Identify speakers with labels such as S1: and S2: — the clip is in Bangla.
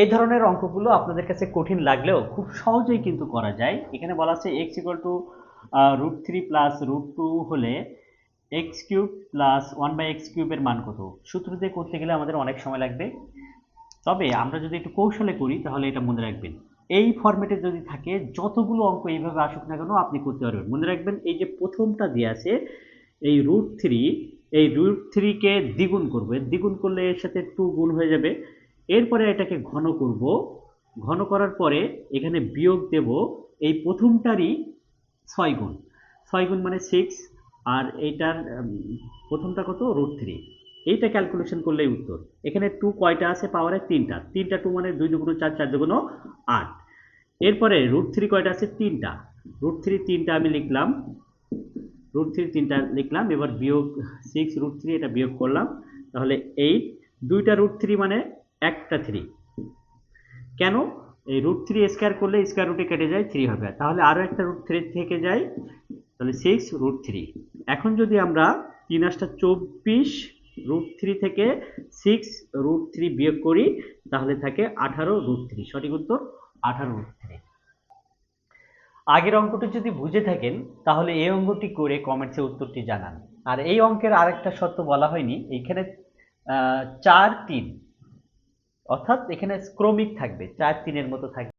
S1: এই ধরনের অঙ্কগুলো আপনাদের কাছে কঠিন লাগলেও খুব সহজেই কিন্তু করা যায়। এখানে বলা আছে X equal to root three plus root two হলে X cube plus one by X কিউবের মান কত? সূত্র দিয়ে করতে গেলে আমাদের অনেক সময় লাগবে। তবে আমরা যদি একটু কৌশলে করি, তাহলে এটা মনে রাখবেন। এই ফরম্যাটে যদি থাকে, যতগুলো অঙ্ক এইভাবে আসুক না কেন, আপনি করতে পারবেন। মনে রাখবেন, এই যে প্রথমটা দিয়ে আছে, এই রুট থ্রি এই রুট থ্রিকে দ্বিগুণ করব। দ্বিগুণ করলে এর সাথে টু গুণ হয়ে যাবে। এরপরে এটাকে ঘন করব। ঘন করার পরে এখানে বিয়োগ দেব এই প্রথমটারই ছয় গুণ। ছয় গুণ মানে সিক্স আর এইটার প্রথমটা কত? রুট থ্রি এইটা ক্যালকুলেশন করলেই উত্তর। এখানে টু কয়টা আছে? পাওয়ারে তিনটা। তিনটা টু মানে দুই দুগুণ চার চার দুগুণ আট। এরপরে রুট থ্রি কয়টা আছে? তিনটা। রুট থ্রি তিনটা আমি লিখলাম। রুট থ্রি তিনটা লিখলাম। এবার বিয়োগ সিক্স রুট থ্রি এটা বিয়োগ করলাম। তাহলে এইট দুইটা রুট থ্রি মানে একটা থ্রি কেন? এই রুট থ্রি স্কোয়ার করলে স্কোয়ার রুটে কেটে যায় থ্রি হবে। তাহলে আরও একটা রুট থ্রি থেকে যায়, তাহলে সিক্স রুট থ্রি এখন যদি আমরা তিন আসটা চব্বিশ রুট থ্রি থেকে সিক্স রুট থ্রি বিয়োগ করি, তাহলে থাকে আঠারো রুট থ্রি সঠিক উত্তর, আঠারো রুট থ্রি আগের অঙ্কটি যদি বুঝে থাকেন, তাহলে এই অঙ্কটি করে কমেন্টসে উত্তরটি জানান। আর এই অঙ্কের আরেকটা শর্ত বলা হয়নি, এইখানে চার, তিন। অর্থাৎ এখানে ক্রমিক থাকবে চার তিনের মতো থাকবে।